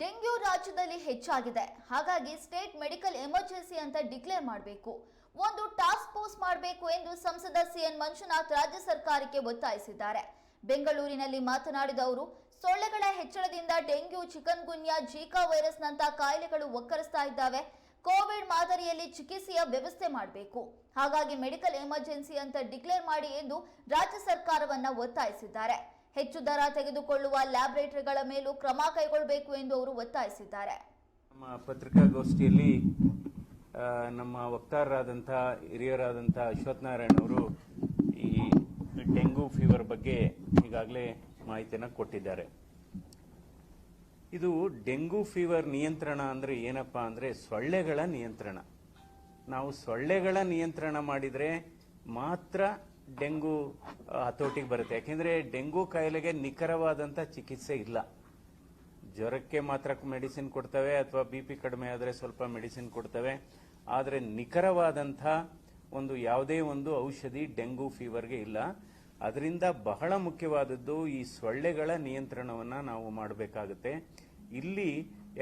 Dengue ರಾಜ್ಯದಲ್ಲಿ ಹೆಚ್ಚಾಗಿದೆ. ಹಾಗಾಗಿ ಸ್ಟೇಟ್ ಮೆಡಿಕಲ್ ಎಮರ್ಜೆನ್ಸಿ ಅಂತ ಡಿಕ್ಲೇರ್ ಮಾಡಬೇಕು. ಒಂದು ಟಾಸ್ಕ್ ಫೋರ್ಸ್ ಮಾಡಬೇಕು ಎಂದು ಸಂಸದ ಸಿಎನ್ ಮಂಜುನಾಥ್ ರಾಜ್ಯ ಸರ್ಕಾರಕ್ಕೆ ಒತ್ತಾಯಿಸಿದ್ದಾರೆ. ಬೆಂಗಳೂರಿನಲ್ಲಿ ಮಾತನಾಡಿದ ಅವರು, ಸೊಳ್ಳೆಗಳ ಹೆಚ್ಚಳದಿಂದ ಡೆಂಗ್ಯೂ ಚಿಕನ್ ಗುನ್ಯಾ ಜೀಕಾ ವೈರಸ್ನಂತಹ ಕಾಯಿಲೆಗಳು ಒಕ್ಕರಿಸ್ತಾ ಇದ್ದಾವೆ. ಕೋವಿಡ್ ಮಾದರಿಯಲ್ಲಿ ಚಿಕಿತ್ಸೆಯ ವ್ಯವಸ್ಥೆ ಮಾಡಬೇಕು. ಹಾಗಾಗಿ ಮೆಡಿಕಲ್ ಎಮರ್ಜೆನ್ಸಿ ಅಂತ ಡಿಕ್ಲೇರ್ ಮಾಡಿ ಎಂದು ರಾಜ್ಯ ಸರ್ಕಾರವನ್ನ ಒತ್ತಾಯಿಸಿದ್ದಾರೆ. ಹೆಚ್ಚು ದರ ತೆಗೆದುಕೊಳ್ಳುವ ಲ್ಯಾಬೊರೇಟರಿಗಳ ಮೇಲೂ ಕ್ರಮ ಕೈಗೊಳ್ಳಬೇಕು ಎಂದು ಅವರು ಒತ್ತಾಯಿಸಿದ್ದಾರೆ. ನಮ್ಮ ಪತ್ರಿಕಾಗೋಷ್ಠಿಯಲ್ಲಿ ನಮ್ಮ ವಕ್ತಾರರಾದಂಥ, ಹಿರಿಯರಾದಂಥ ಅಶ್ವಥ್ ನಾರಾಯಣ್ ಅವರು ಈ ಡೆಂಗು ಫೀವರ್ ಬಗ್ಗೆ ಈಗಾಗಲೇ ಮಾಹಿತಿಯನ್ನು ಕೊಟ್ಟಿದ್ದಾರೆ. ಇದು ಡೆಂಗು ಫೀವರ್ ನಿಯಂತ್ರಣ ಅಂದರೆ ಏನಪ್ಪ ಅಂದರೆ ಸೊಳ್ಳೆಗಳ ನಿಯಂತ್ರಣ. ನಾವು ಸೊಳ್ಳೆಗಳ ನಿಯಂತ್ರಣ ಮಾಡಿದರೆ ಮಾತ್ರ ಡೆಂಗು ಹತೋಟಿಗೆ ಬರುತ್ತೆ. ಯಾಕೆಂದರೆ ಡೆಂಗು ಕಾಯಿಲೆಗೆ ನಿಖರವಾದಂಥ ಚಿಕಿತ್ಸೆ ಇಲ್ಲ. ಜ್ವರಕ್ಕೆ ಮಾತ್ರ ಮೆಡಿಸಿನ್ ಕೊಡ್ತವೆ, ಅಥವಾ ಬಿ ಪಿ ಕಡಿಮೆ ಆದರೆ ಸ್ವಲ್ಪ ಮೆಡಿಸಿನ್ ಕೊಡ್ತವೆ. ಆದರೆ ನಿಖರವಾದಂಥ ಒಂದು ಯಾವುದೇ ಒಂದು ಔಷಧಿ ಡೆಂಗು ಫೀವರ್ಗೆ ಇಲ್ಲ. ಅದರಿಂದ ಬಹಳ ಮುಖ್ಯವಾದದ್ದು ಈ ಸೊಳ್ಳೆಗಳ ನಿಯಂತ್ರಣವನ್ನು ನಾವು ಮಾಡಬೇಕಾಗುತ್ತೆ. ಇಲ್ಲಿ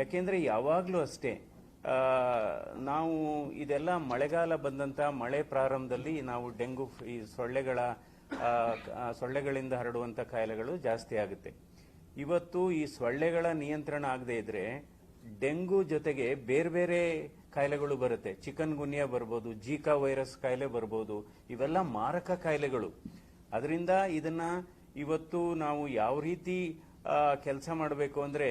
ಯಾಕೆಂದರೆ ಯಾವಾಗಲೂ ಅಷ್ಟೇ ನಾವು ಇದೆಲ್ಲ ಮಳೆಗಾಲ ಬಂದಂತ ಮಳೆ ಪ್ರಾರಂಭದಲ್ಲಿ ನಾವು ಡೆಂಗು, ಈ ಸೊಳ್ಳೆಗಳ ಸೊಳ್ಳೆಗಳಿಂದ ಹರಡುವಂತ ಕಾಯಿಲೆಗಳು ಜಾಸ್ತಿ ಆಗುತ್ತೆ. ಇವತ್ತು ಈ ಸೊಳ್ಳೆಗಳ ನಿಯಂತ್ರಣ ಆಗದೆ ಇದ್ರೆ ಡೆಂಗು ಜೊತೆಗೆ ಬೇರೆ ಬೇರೆ ಕಾಯಿಲೆಗಳು ಬರುತ್ತೆ. ಚಿಕನ್ ಗುನ್ಯಾ ಬರ್ಬೋದು ಜೀಕಾ ವೈರಸ್ ಕಾಯಿಲೆ ಬರ್ಬೋದು, ಇವೆಲ್ಲ ಮಾರಕ ಕಾಯಿಲೆಗಳು. ಅದರಿಂದ ಇದನ್ನ ಇವತ್ತು ನಾವು ಯಾವ ರೀತಿ ಕೆಲಸ ಮಾಡಬೇಕು ಅಂದ್ರೆ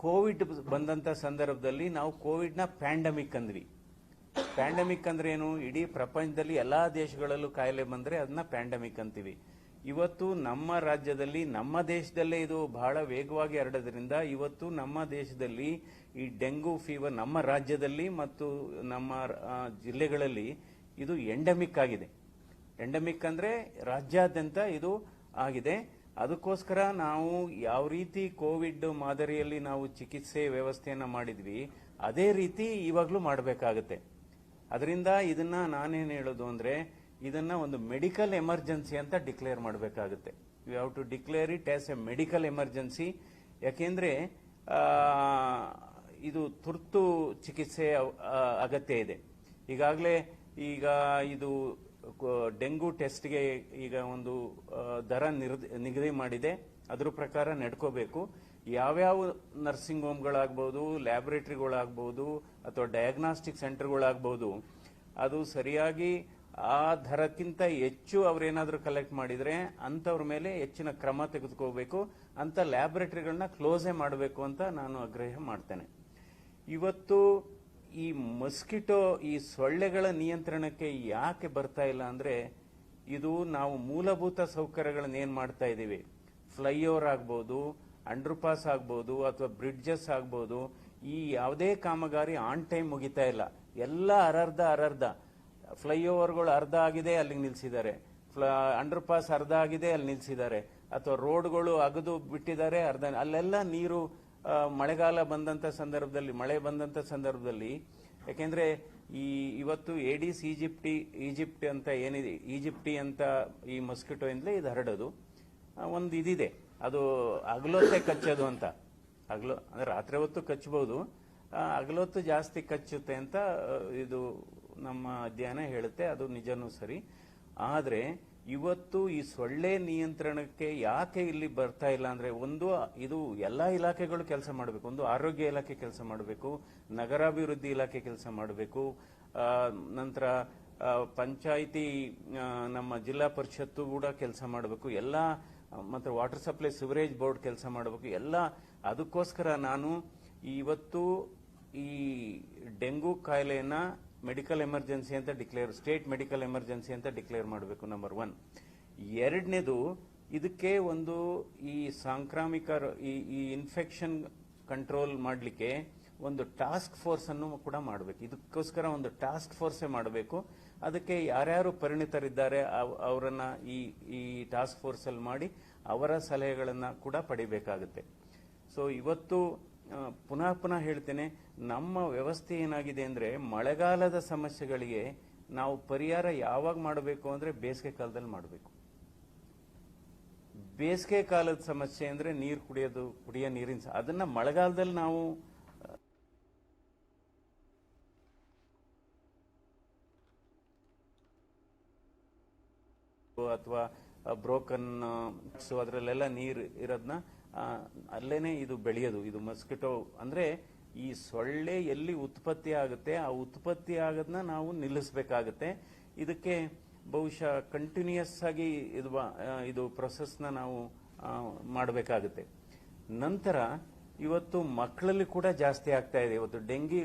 ಕೋವಿಡ್ ಬಂದಂಥ ಸಂದರ್ಭದಲ್ಲಿ ನಾವು ಕೋವಿಡ್ನ ಪ್ಯಾಂಡಮಿಕ್ ಅಂದ್ವಿ. ಪ್ಯಾಂಡಮಿಕ್ ಅಂದ್ರೆ ಏನು? ಇಡೀ ಪ್ರಪಂಚದಲ್ಲಿ ಎಲ್ಲಾ ದೇಶಗಳಲ್ಲೂ ಕಾಯಿಲೆ ಬಂದರೆ ಅದನ್ನ ಪ್ಯಾಂಡಮಿಕ್ ಅಂತೀವಿ. ಇವತ್ತು ನಮ್ಮ ರಾಜ್ಯದಲ್ಲಿ, ನಮ್ಮ ದೇಶದಲ್ಲೇ ಇದು ಬಹಳ ವೇಗವಾಗಿ ಹರಡೋದ್ರಿಂದ ಇವತ್ತು ನಮ್ಮ ದೇಶದಲ್ಲಿ ಈ ಡೆಂಗು ಫೀವರ್ ನಮ್ಮ ರಾಜ್ಯದಲ್ಲಿ ಮತ್ತು ನಮ್ಮ ಜಿಲ್ಲೆಗಳಲ್ಲಿ ಇದು ಎಂಡಮಿಕ್ ಆಗಿದೆ. ಎಂಡಮಿಕ್ ಅಂದ್ರೆ ರಾಜ್ಯಾದ್ಯಂತ ಇದು ಆಗಿದೆ. ಅದಕ್ಕೋಸ್ಕರ ನಾವು ಯಾವ ರೀತಿ ಕೋವಿಡ್ ಮಾದರಿಯಲ್ಲಿ ನಾವು ಚಿಕಿತ್ಸೆ ವ್ಯವಸ್ಥೆಯನ್ನು ಮಾಡಿದ್ವಿ, ಅದೇ ರೀತಿ ಇವಾಗಲೂ ಮಾಡಬೇಕಾಗುತ್ತೆ. ಅದರಿಂದ ಇದನ್ನ ನಾನೇನು ಹೇಳೋದು ಅಂದ್ರೆ, ಇದನ್ನ ಒಂದು ಮೆಡಿಕಲ್ ಎಮರ್ಜೆನ್ಸಿ ಅಂತ ಡಿಕ್ಲೇರ್ ಮಾಡಬೇಕಾಗುತ್ತೆ. You have to declare it as a medical emergency ಯಾಕೆಂದ್ರೆ ಇದು ತುರ್ತು ಚಿಕಿತ್ಸೆ ಅಗತ್ಯ ಇದೆ. ಈಗಾಗಲೇ ಈಗ ಇದು ಡೆಂಗು ಟೆಸ್ಟ್ಗೆ ಈಗ ಒಂದು ದರ ನಿಗದಿ ಮಾಡಿದೆ. ಅದ್ರ ಪ್ರಕಾರ ನಡ್ಕೋಬೇಕು. ಯಾವ್ಯಾವ ನರ್ಸಿಂಗ್ ಹೋಮ್ಗಳಾಗ್ಬೋದು, ಲ್ಯಾಬೊರೇಟ್ರಿಗಳಾಗ್ಬೋದು, ಅಥವಾ ಡಯಾಗ್ನಾಸ್ಟಿಕ್ ಸೆಂಟರ್ಗಳಾಗ್ಬೋದು, ಅದು ಸರಿಯಾಗಿ ಆ ದರಕ್ಕಿಂತ ಹೆಚ್ಚು ಅವರೇನಾದರೂ ಕಲೆಕ್ಟ್ ಮಾಡಿದರೆ ಅಂಥವ್ರ ಮೇಲೆ ಹೆಚ್ಚಿನ ಕ್ರಮ ತೆಗೆದುಕೋಬೇಕು. ಅಂಥ ಲ್ಯಾಬೊರೇಟರಿಗಳನ್ನ ಕ್ಲೋಸೇ ಮಾಡಬೇಕು ಅಂತ ನಾನು ಆಗ್ರಹ ಮಾಡ್ತೇನೆ. ಇವತ್ತು ಈ ಮಸ್ಕಿಟೋ, ಈ ಸೊಳ್ಳೆಗಳ ನಿಯಂತ್ರಣಕ್ಕೆ ಯಾಕೆ ಬರ್ತಾ ಇಲ್ಲ ಅಂದ್ರೆ, ಇದು ನಾವು ಮೂಲಭೂತ ಸೌಕರ್ಯಗಳನ್ನ ಏನು ಮಾಡ್ತಾ ಇದ್ದೀವಿ? ಫ್ಲೈಓವರ್ ಆಗ್ಬೋದು, ಅಂಡರ್ಪಾಸ್ ಆಗ್ಬೋದು, ಅಥವಾ ಬ್ರಿಡ್ಜಸ್ ಆಗ್ಬೋದು, ಈ ಯಾವುದೇ ಕಾಮಗಾರಿ ಆನ್ ಟೈಮ್ ಮುಗಿತಾ ಇಲ್ಲ. ಎಲ್ಲ ಅರರ್ಧ ಅರರ್ಧ. ಫ್ಲೈಓವರ್ಗಳು ಅರ್ಧ ಆಗಿದೆ, ಅಲ್ಲಿಗೆ ನಿಲ್ಸಿದ್ದಾರೆ. ಪಾಸ್ ಅರ್ಧ ಆಗಿದೆ, ಅಲ್ಲಿ ನಿಲ್ಸಿದ್ದಾರೆ. ಅಥವಾ ರೋಡ್ಗಳು ಅಗದು ಬಿಟ್ಟಿದ್ದಾರೆ, ಅರ್ಧ, ಅಲ್ಲೆಲ್ಲ ನೀರು ಮಳೆಗಾಲ ಬಂದಂತ ಸಂದರ್ಭದಲ್ಲಿ, ಮಳೆ ಬಂದಂತ ಸಂದರ್ಭದಲ್ಲಿ, ಯಾಕೆಂದ್ರೆ ಈ ಇವತ್ತು ಏಡಿಸ್ ಈಜಿಪ್ಟಿ ಈಜಿಪ್ಟ್ ಅಂತ ಏನಿದೆ ಈಜಿಪ್ಟಿ ಅಂತ ಈ ಮಸ್ಕಿಟೋ ಇಂದಲೇ ಇದು ಹರಡೋದು. ಒಂದು ಇದಿದೆ. ಅದು ಅಗಲೊತ್ತೆ ಕಚ್ಚೋದು ಅಂತ. ಅಗಲೋ, ಅಂದ್ರೆ ರಾತ್ರಿ ಹೊತ್ತು ಕಚ್ಚಬಹುದು. ಅಗಲೊತ್ತು ಜಾಸ್ತಿ ಕಚ್ಚುತ್ತೆ ಅಂತ ಇದು ನಮ್ಮ ಅಧ್ಯಯನ ಹೇಳುತ್ತೆ. ಅದು ನಿಜನೂ ಸರಿ. ಆದ್ರೆ ಇವತ್ತು ಈ ಸೊಳ್ಳೆ ನಿಯಂತ್ರಣಕ್ಕೆ ಯಾಕೆ ಇಲ್ಲಿ ಬರ್ತಾ ಇಲ್ಲ ಅಂದ್ರೆ ಒಂದು, ಇದು ಎಲ್ಲಾ ಇಲಾಖೆಗಳು ಕೆಲಸ ಮಾಡಬೇಕು. ಒಂದು ಆರೋಗ್ಯ ಇಲಾಖೆ ಕೆಲಸ ಮಾಡಬೇಕು, ನಗರಾಭಿವೃದ್ಧಿ ಇಲಾಖೆ ಕೆಲಸ ಮಾಡಬೇಕು. ನಂತರ ಪಂಚಾಯಿತಿ ನಮ್ಮ ಜಿಲ್ಲಾ ಪರಿಷತ್ತು ಕೂಡ ಕೆಲಸ ಮಾಡಬೇಕು. ಎಲ್ಲ, ಮತ್ತು ವಾಟರ್ ಸಪ್ಲೈ ಸಿವರೇಜ್ ಬೋರ್ಡ್ ಕೆಲಸ ಮಾಡಬೇಕು. ಎಲ್ಲ, ಅದಕ್ಕೋಸ್ಕರ ನಾನು ಇವತ್ತು ಈ ಡೆಂಗು ಕಾಯಿಲೆಯನ್ನ ಮೆಡಿಕಲ್ ಎಮರ್ಜೆನ್ಸಿ ಅಂತ ಡಿಕ್ಲೇರ್ ಸ್ಟೇಟ್ ಮೆಡಿಕಲ್ ಎಮರ್ಜೆನ್ಸಿ ಅಂತ ಡಿಕ್ಲೇರ್ ಮಾಡಬೇಕು ನಂಬರ್ ಒನ್ ಎರಡನೇದು, ಇದಕ್ಕೆ ಒಂದು ಈ ಸಾಂಕ್ರಾಮಿಕ ಈ ಈ ಇನ್ಫೆಕ್ಷನ್ ಕಂಟ್ರೋಲ್ ಮಾಡಲಿಕ್ಕೆ ಒಂದು ಟಾಸ್ಕ್ ಫೋರ್ಸ್ ಅನ್ನು ಕೂಡ ಮಾಡಬೇಕು. ಇದಕ್ಕೋಸ್ಕರ ಒಂದು ಟಾಸ್ಕ್ ಫೋರ್ಸೇ ಮಾಡಬೇಕು. ಅದಕ್ಕೆ ಯಾರ್ಯಾರು ಪರಿಣಿತರಿದ್ದಾರೆ ಅವರನ್ನು ಈ ಈ ಟಾಸ್ಕ್ ಫೋರ್ಸಲ್ಲಿ ಮಾಡಿ ಅವರ ಸಲಹೆಗಳನ್ನು ಕೂಡ ಪಡಿಬೇಕಾಗುತ್ತೆ. ಸೊ ಇವತ್ತು ಪುನಃ ಪುನಃ ಹೇಳ್ತೇನೆ, ನಮ್ಮ ವ್ಯವಸ್ಥೆ ಏನಾಗಿದೆ ಅಂದ್ರೆ ಮಳೆಗಾಲದ ಸಮಸ್ಯೆಗಳಿಗೆ ನಾವು ಪರಿಹಾರ ಯಾವಾಗ ಮಾಡಬೇಕು ಅಂದ್ರೆ ಬೇಸಿಗೆ ಕಾಲದಲ್ಲಿ ಮಾಡಬೇಕು. ಬೇಸಿಗೆ ಕಾಲದ ಸಮಸ್ಯೆ ಅಂದ್ರೆ ನೀರು ಕುಡಿಯೋದು, ಕುಡಿಯೋ ನೀರಿನ ಅದನ್ನು ಮಳೆಗಾಲದಲ್ಲಿ ನಾವು, ಅಥವಾ ಬ್ರೋಕನ್ ಅದರಲ್ಲೆಲ್ಲ ನೀರು ಇರೋದನ್ನ ಅಲ್ಲೇನೆ ಇದು ಬೆಳೆಯೋದು, ಇದು ಮಸ್ಕಿಟೋ. ಅಂದ್ರೆ ಈ ಸೊಳ್ಳೆ ಎಲ್ಲಿ ಉತ್ಪತ್ತಿ ಆಗುತ್ತೆ, ಆ ಉತ್ಪತ್ತಿ ಆಗೋದನ್ನ ನಾವು ನಿಲ್ಲಿಸಬೇಕಾಗತ್ತೆ. ಇದಕ್ಕೆ ಬಹುಶಃ ಕಂಟಿನ್ಯೂಸ್ ಆಗಿ ಇದು ಇದು ಪ್ರೊಸೆಸ್ನ ನಾವು ಮಾಡಬೇಕಾಗುತ್ತೆ. ನಂತರ ಇವತ್ತು ಮಕ್ಕಳಲ್ಲಿ ಕೂಡ ಜಾಸ್ತಿ ಆಗ್ತಾ ಇದೆ. ಇವತ್ತು ಡೆಂಗಿ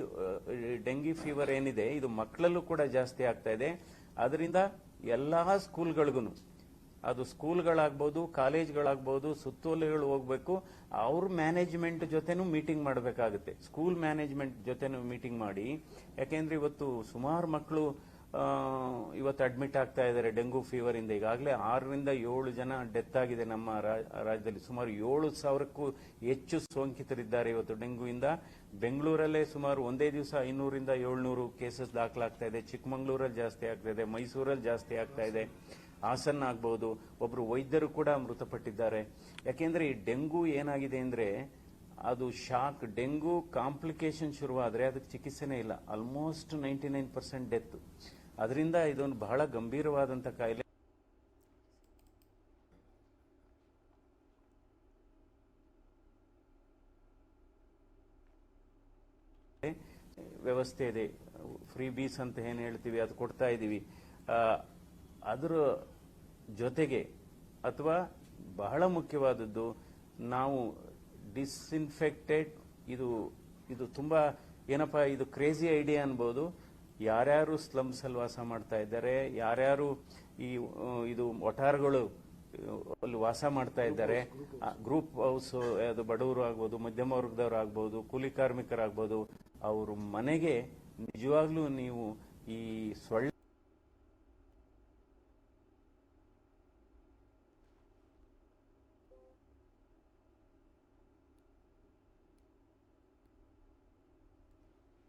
ಡೆಂಗಿ ಫೀವರ್ ಏನಿದೆ, ಇದು ಮಕ್ಕಳಲ್ಲೂ ಕೂಡ ಜಾಸ್ತಿ ಆಗ್ತಾ ಇದೆ. ಅದರಿಂದ ಎಲ್ಲಾ ಸ್ಕೂಲ್ಗಳಿಗೂ ಅದು ಸ್ಕೂಲ್ಗಳಾಗ್ಬೋದು, ಕಾಲೇಜ್ಗಳಾಗ್ಬೋದು, ಸುತ್ತೋಲೆಗಳು ಹೋಗ್ಬೇಕು, ಅವ್ರ ಮ್ಯಾನೇಜ್ಮೆಂಟ್ ಜೊತೆನೂ ಮೀಟಿಂಗ್ ಮಾಡಬೇಕಾಗುತ್ತೆ. ಸ್ಕೂಲ್ ಮ್ಯಾನೇಜ್ಮೆಂಟ್ ಜೊತೆನೂ ಮೀಟಿಂಗ್ ಮಾಡಿ, ಯಾಕೆಂದ್ರೆ ಇವತ್ತು ಸುಮಾರು ಮಕ್ಕಳು ಇವತ್ತು ಅಡ್ಮಿಟ್ ಆಗ್ತಾ ಇದ್ದಾರೆ ಡೆಂಗು ಫೀವರ್ ಇಂದ. ಈಗಾಗಲೇ ಆರರಿಂದ ಏಳು ಜನ ಡೆತ್ ಆಗಿದೆ ನಮ್ಮ ರಾಜ್ಯದಲ್ಲಿ. ಸುಮಾರು ಏಳು ಸಾವಿರಕ್ಕೂ ಹೆಚ್ಚು ಸೋಂಕಿತರಿದ್ದಾರೆ ಇವತ್ತು ಡೆಂಗುವಿಂದ. ಬೆಂಗಳೂರಲ್ಲೇ ಸುಮಾರು ಒಂದೇ ದಿವಸ ಐನೂರಿಂದ ಏಳ್ನೂರು ಕೇಸಸ್ ದಾಖಲಾಗ್ತಾ ಇದೆ. ಚಿಕ್ಕಮಗಳೂರಲ್ಲಿ ಜಾಸ್ತಿ ಆಗ್ತಾ ಇದೆ, ಮೈಸೂರಲ್ಲಿ ಜಾಸ್ತಿ ಆಗ್ತಾ ಇದೆ. ಹಾಸನ್ ಆಗ್ಬಹುದು ಒಬ್ರು ವೈದ್ಯರು ಕೂಡ ಮೃತಪಟ್ಟಿದ್ದಾರೆ. ಯಾಕೆಂದ್ರೆ ಈ ಡೆಂಗು ಏನಾಗಿದೆ ಅಂದ್ರೆ ಅದು ಶಾಕ್, ಡೆಂಗು ಕಾಂಪ್ಲಿಕೇಶನ್ ಶುರುವಾದ್ರೆ ಅದಕ್ಕೆ ಚಿಕಿತ್ಸೆನೇ ಇಲ್ಲ. Almost ninety nine percent death. ಅದರಿಂದ ಇದೊಂದು ಬಹಳ ಗಂಭೀರವಾದಂತ ಕಾಯಿಲೆ. ವ್ಯವಸ್ಥೆ ಇದೆ. ಫ್ರೀ ಬೀಸ್ ಅಂತ ಏನು ಹೇಳ್ತೀವಿ, ಅದು ಕೊಡ್ತಾ ಇದ್ದೀವಿ ಅದರ ಜೊತೆಗೆ ಅಥವಾ ಬಹಳ ಮುಖ್ಯವಾದದ್ದು ನಾವು ಡಿಸ್ಇನ್ಫೆಕ್ಟೆಡ್ ಇದು ಇದು ತುಂಬಾ ಏನಪ್ಪ, ಇದು ಕ್ರೇಜಿ ಐಡಿಯಾ ಅನ್ಬೋದು. ಯಾರ್ಯಾರು ಸ್ಲಮ್ಸ್ ಅಲ್ಲಿ ವಾಸ ಮಾಡ್ತಾ ಇದ್ದಾರೆ, ಯಾರ್ಯಾರು ಈ ಇದು ಒಟಾರ್ಗಳು ಅಲ್ಲಿ ವಾಸ ಮಾಡ್ತಾ ಇದ್ದಾರೆ ಗ್ರೂಪ್ ಹೌಸ್ ಅದು ಬಡವರು ಆಗ್ಬೋದು, ಮಧ್ಯಮ ವರ್ಗದವ್ರು ಆಗ್ಬೋದು, ಕೂಲಿ ಕಾರ್ಮಿಕರಾಗ್ಬೋದು, ಅವರು ಮನೆಗೆ ನಿಜವಾಗ್ಲೂ ನೀವು ಈ ಸೊಳ್ಳೆ